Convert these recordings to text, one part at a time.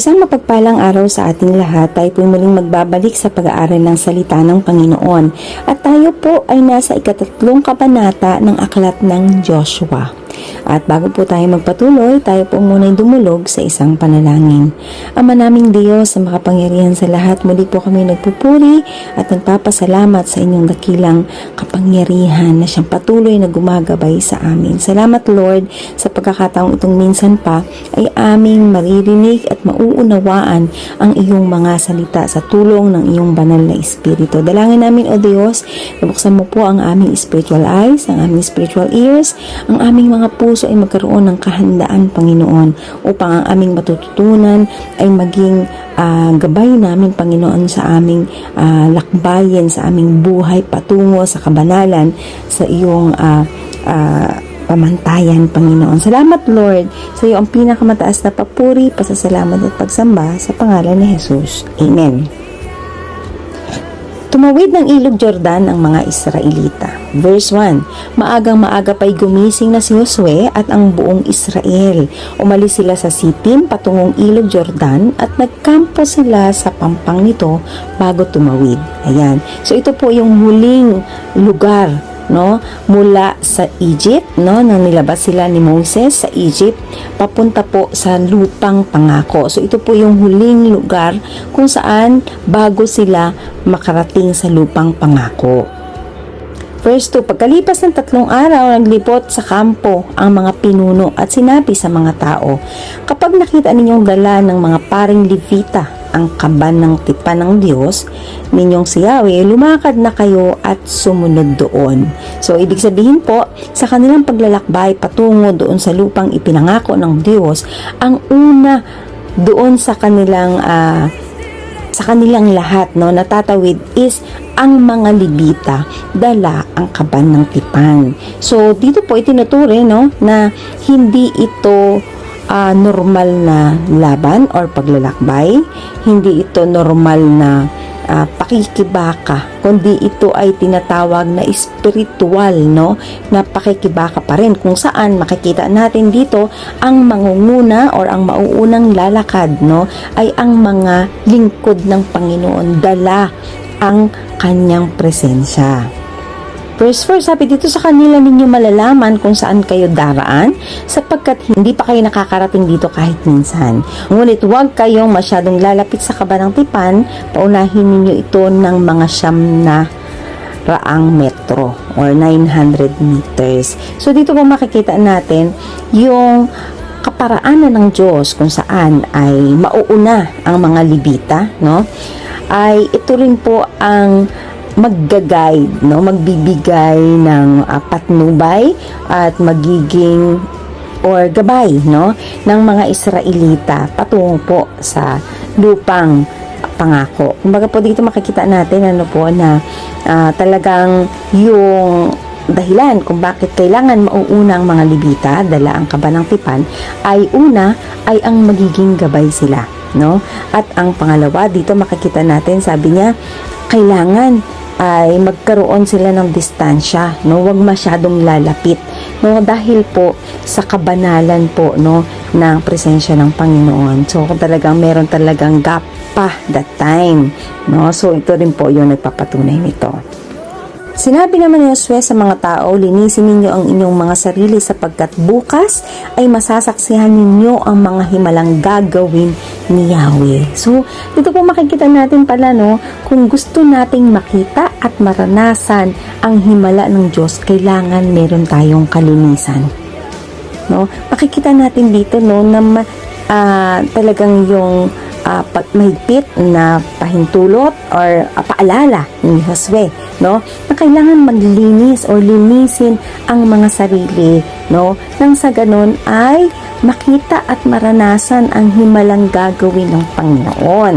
Isang mapagpalang araw sa ating lahat, tayo po muling magbabalik sa pag-aaral ng salita ng Panginoon. At tayo po ay nasa ikatatlong kabanata ng aklat ng Joshua. At bago po tayo magpatuloy, tayo po muna dumulog sa isang panalangin. Ama naming Diyos, sa makapangyarihan sa lahat, muli po kami nagpupuri at nagpapasalamat sa inyong dakilang kapangyarihan na siyang patuloy na gumagabay sa amin. Salamat Lord sa pagkakataong itong minsan pa ay aming maririnig at mauunawaan ang iyong mga salita sa tulong ng iyong banal na Espiritu. Dalangin namin o Diyos, nabuksan mo po ang aming spiritual eyes, ang aming spiritual ears, ang aming mga puso ay magkaroon ng kahandaan, Panginoon, upang ang aming matututunan ay maging ah, gabay namin, Panginoon, sa aming ah, lakbayin, sa aming buhay patungo sa kabanalan, sa iyong ah, ah, pamantayan, Panginoon. Salamat, Lord, sa iyo ang pinakamataas na papuri, pasasalamat at pagsamba sa pangalan ni Jesus. Amen. Tumawid ng ilog Jordan ang mga Israelita. Verse 1, Maagang maaga pa'y gumising na si Josue at ang buong Israel. Umalis sila sa Sitim patungong ilog Jordan at nagkampo sila sa pampang nito bago tumawid. Ayan. So ito po yung huling lugar no mula sa Egypt no nang nilabas sila ni Moses sa Egypt papunta po sa lupang pangako so ito po yung huling lugar kung saan bago sila makarating sa lupang pangako Verse 2, pagkalipas ng tatlong araw, naglipot sa kampo ang mga pinuno at sinabi sa mga tao, Kapag nakita ninyong dala ng mga paring Levita ang kaban ng tipan ng Diyos, ninyong si Yahweh, lumakad na kayo at sumunod doon. So, ibig sabihin po, sa kanilang paglalakbay patungo doon sa lupang ipinangako ng Diyos, ang una doon sa kanilang ah, sa kanilang lahat no natatawid is ang mga libita dala ang kaban ng tipan. So dito po itinuturi no na hindi ito ah, normal na laban or paglalakbay, hindi ito normal na ah, pakikibaka, kundi ito ay tinatawag na spiritual, no? Na pakikibaka pa rin kung saan makikita natin dito ang mangunguna or ang mauunang lalakad, no? Ay ang mga lingkod ng Panginoon, dala ang kanyang presensya. Verse 4, sabi dito sa kanila ninyo malalaman kung saan kayo daraan sapagkat hindi pa kayo nakakarating dito kahit minsan. Ngunit huwag kayong masyadong lalapit sa kaba ng tipan, paunahin ninyo ito ng mga siyam na raang metro or 900 meters. So dito po makikita natin yung kaparaanan ng Diyos kung saan ay mauuna ang mga libita, no? Ay ito rin po ang magga-guide, no? Magbibigay ng uh, patnubay at magiging or gabay, no? ng mga Israelita patungo po sa lupang pangako. Kumbaga po dito makikita natin ano po na ah, talagang yung dahilan kung bakit kailangan mauuna ang mga libita, dala ang kaba ng tipan, ay una ay ang magiging gabay sila. No? At ang pangalawa, dito makikita natin, sabi niya, kailangan ay magkaroon sila ng distansya, no? Huwag masyadong lalapit, no? Dahil po sa kabanalan po, no, ng presensya ng Panginoon. So, kung talagang meron talagang gap pa that time, no? So, ito rin po yung nagpapatunay nito. Sinabi naman ni Josue sa mga tao, linisin ninyo ang inyong mga sarili sapagkat bukas ay masasaksihan ninyo ang mga himalang gagawin ni Yahweh. So, dito po makikita natin pala, no, kung gusto nating makita at maranasan ang himala ng Diyos, kailangan meron tayong kalinisan. No? Makikita natin dito, no, na ah, talagang yung pag mahigpit na pahintulot or ah, paalala ni Josue no na kailangan maglinis or linisin ang mga sarili no nang sa ganun ay makita at maranasan ang himalang gagawin ng Panginoon.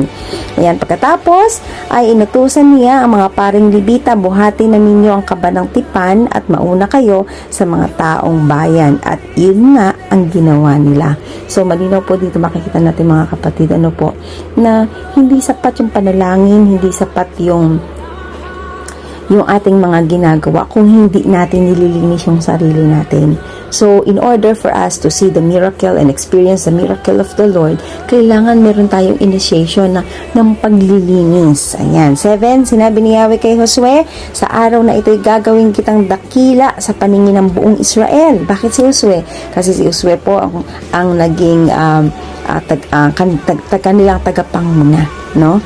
Ayan, pagkatapos ay inutusan niya ang mga paring libita, buhati na ninyo ang kaba ng tipan at mauna kayo sa mga taong bayan. At yun nga ang ginawa nila. So, malinaw po dito makikita natin mga kapatid, ano po, na hindi sapat yung panalangin, hindi sapat yung yung ating mga ginagawa kung hindi natin nililinis yung sarili natin. So, in order for us to see the miracle and experience the miracle of the Lord, kailangan meron tayong initiation na, ng paglilinis. Ayan. Seven, sinabi ni Yahweh kay Josue, sa araw na ito'y gagawin kitang dakila sa paningin ng buong Israel. Bakit si Josue? Kasi si Josue po ang, ang naging um, uh, tag, uh, kan, tag, tag, kanilang tagapanguna. No?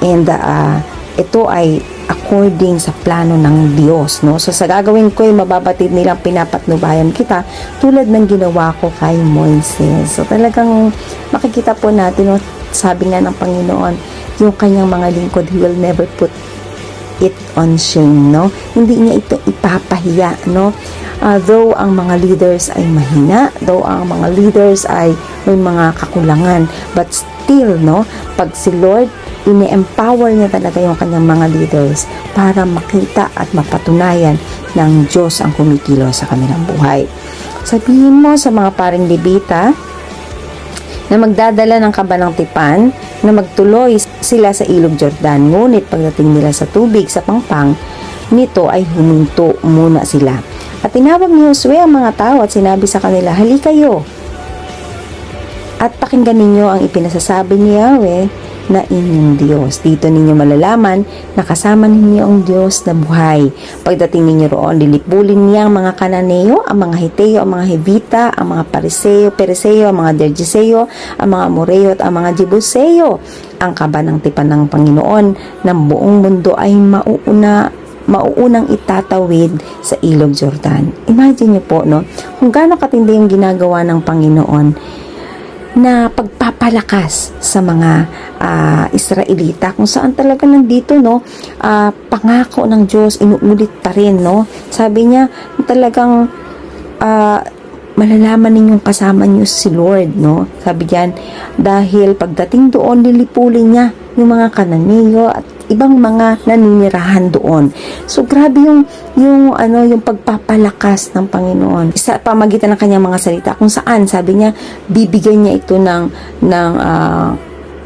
And uh, ito ay according sa plano ng Diyos, no? So sa gagawin ko ay mababatid nilang pinapatnubayan kita tulad ng ginawa ko kay Moises. So talagang makikita po natin, no? sabi nga ng Panginoon, yung kanyang mga lingkod, He will never put it on shame, no? Hindi niya ito ipapahiya, no? Uh, though ang mga leaders ay mahina, though ang mga leaders ay may mga kakulangan, but still, no? Pag si Lord ini-empower niya talaga yung kanyang mga leaders para makita at mapatunayan ng Diyos ang kumikilo sa kanilang buhay. Sabihin mo sa mga paring libita na magdadala ng kabanang tipan na magtuloy sila sa ilog Jordan. Ngunit pagdating nila sa tubig sa pangpang, nito ay huminto muna sila. At tinawag ni Josue ang mga tao at sinabi sa kanila, Hali kayo! At pakinggan ninyo ang ipinasasabi ni Yahweh na inyong Diyos. Dito ninyo malalaman na kasama ninyo ang Diyos na buhay. Pagdating ninyo roon, lilipulin niya ang mga Kananeo, ang mga Hiteo, ang mga Hevita, ang mga Pariseo, Pereseo, ang mga Dergiseo, ang mga Amoreo at ang mga Jebuseo. Ang kaba ng tipan ng Panginoon ng buong mundo ay mauuna mauunang itatawid sa ilog Jordan. Imagine niyo po, no? Kung gaano katindi yung ginagawa ng Panginoon na pagpapalakas sa mga uh, Israelita. Kung saan talaga nandito no uh, pangako ng Diyos inuulit pa rin no. Sabi niya talagang uh, malalaman ninyong kasama niyo si Lord no. Sabi diyan dahil pagdating doon lilipulin niya yung mga kananeo at ibang mga naninirahan doon. So grabe yung yung ano yung pagpapalakas ng Panginoon sa pamagitan ng kanyang mga salita kung saan sabi niya bibigyan niya ito ng ng uh,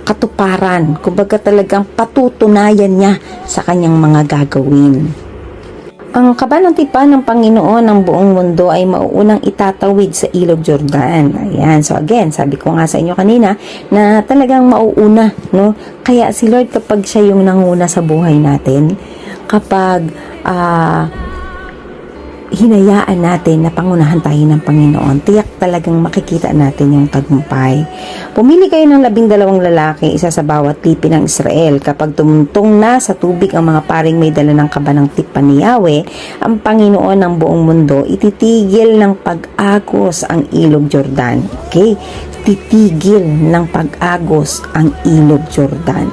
katuparan. Kumbaga talagang patutunayan niya sa kanyang mga gagawin. Ang kabanang tipan ng Panginoon ng buong mundo ay mauunang itatawid sa ilog Jordan. Ayan. So again, sabi ko nga sa inyo kanina na talagang mauuna, no? Kaya si Lord kapag siya yung nanguna sa buhay natin, kapag uh, hinayaan natin na pangunahan tayo ng Panginoon, tiyak talagang makikita natin yung tagumpay. Pumili kayo ng labing dalawang lalaki, isa sa bawat tipi ng Israel. Kapag tumuntong na sa tubig ang mga paring may dala ng kabanang tipan ni Yahweh, ang Panginoon ng buong mundo, ititigil ng pag-agos ang ilog Jordan. Okay? Titigil ng pag-agos ang ilog Jordan.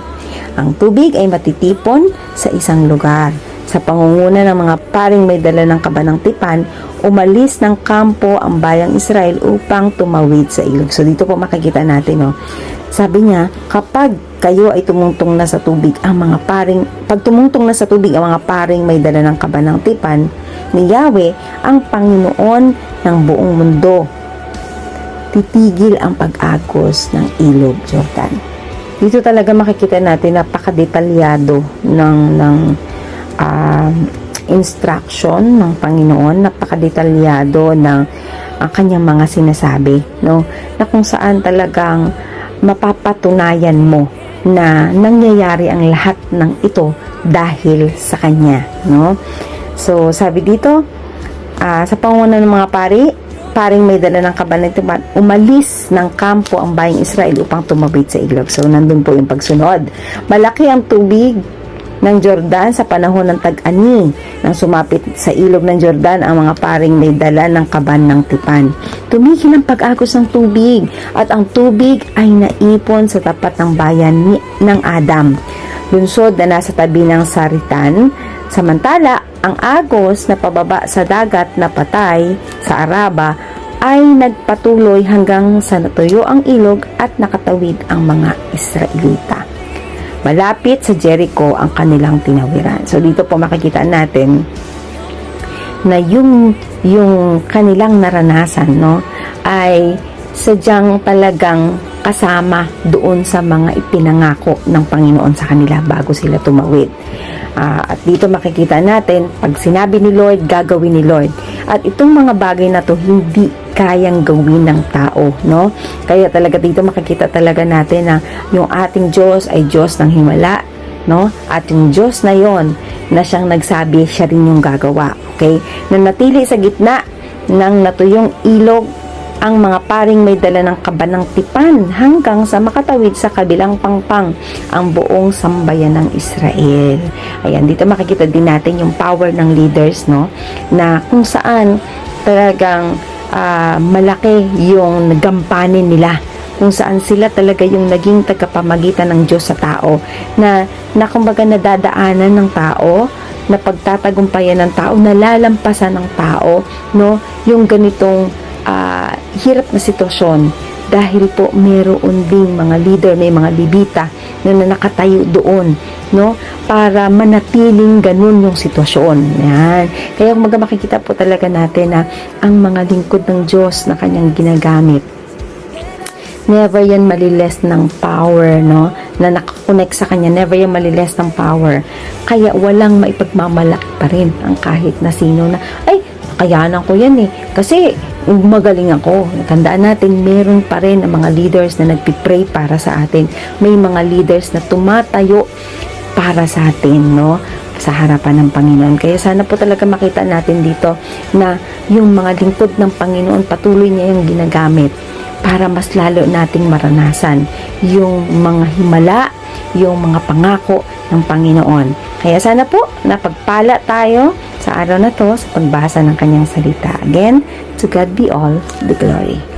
Ang tubig ay matitipon sa isang lugar sa pangunguna ng mga paring may dala ng kabanang tipan, umalis ng kampo ang bayang Israel upang tumawid sa ilog. So dito po makikita natin, no? Sabi niya, kapag kayo ay tumungtong na sa tubig, ang mga paring, pag tumungtong na sa tubig ang mga paring may dala ng kabanang tipan ni Yahweh, ang Panginoon ng buong mundo, titigil ang pag-agos ng ilog Jordan. Dito talaga makikita natin napakadetalyado ng ng uh, instruction ng Panginoon, napakadetalyado ng ang kanyang mga sinasabi, no? Na kung saan talagang mapapatunayan mo na nangyayari ang lahat ng ito dahil sa kanya, no? So, sabi dito, uh, sa panguna ng mga pari, paring may dala ng kabanatiman, umalis ng kampo ang bayang Israel upang tumabit sa ilog. So, nandun po yung pagsunod. Malaki ang tubig ng Jordan sa panahon ng tag-ani nang sumapit sa ilog ng Jordan ang mga paring may dala ng kaban ng tipan. Tumigil ang pag-agos ng tubig at ang tubig ay naipon sa tapat ng bayan ni, ng Adam. Lunsod na nasa tabi ng Saritan. Samantala, ang agos na pababa sa dagat na patay sa Araba ay nagpatuloy hanggang sa natuyo ang ilog at nakatawid ang mga Israelita. Malapit sa Jericho ang kanilang tinawiran. So dito po makikita natin na yung yung kanilang naranasan no ay sadyang talagang kasama doon sa mga ipinangako ng Panginoon sa kanila bago sila tumawid. Ah, at dito makikita natin, pag sinabi ni Lord, gagawin ni Lord. At itong mga bagay na to, hindi kayang gawin ng tao, no? Kaya talaga dito makikita talaga natin na yung ating Diyos ay Diyos ng himala, no? At yung Diyos na yon na siyang nagsabi, siya rin yung gagawa, okay? Na natili sa gitna ng natuyong ilog ang mga paring may dala ng kabanang tipan hanggang sa makatawid sa kabilang pangpang ang buong sambayan ng Israel. Ayan, dito makikita din natin yung power ng leaders, no? Na kung saan talagang ah, malaki yung nagampanin nila kung saan sila talaga yung naging tagapamagitan ng Diyos sa tao na, na kumbaga nadadaanan ng tao na pagtatagumpayan ng tao, nalalampasan ng tao, no? Yung ganitong ah, hirap na sitwasyon dahil po meron ding mga leader, may mga libita na, na nakatayo doon, no? Para manatiling ganun yung sitwasyon. Yan. Kaya kung maga makikita po talaga natin na ang mga lingkod ng Diyos na kanyang ginagamit, never yan maliles ng power, no? Na nakakonect sa kanya, never yan maliles ng power. Kaya walang maipagmamalaki pa rin ang kahit na sino na, ay, kayanan ko yan eh. Kasi, magaling ako. Tandaan natin, meron pa rin ang mga leaders na nagpipray para sa atin. May mga leaders na tumatayo para sa atin, no? sa harapan ng Panginoon. Kaya sana po talaga makita natin dito na yung mga lingkod ng Panginoon patuloy niya yung ginagamit para mas lalo nating maranasan yung mga himala, yung mga pangako ng Panginoon. Kaya sana po napagpala tayo sa araw na to sa pagbasa ng kanyang salita. Again, to God be all the glory.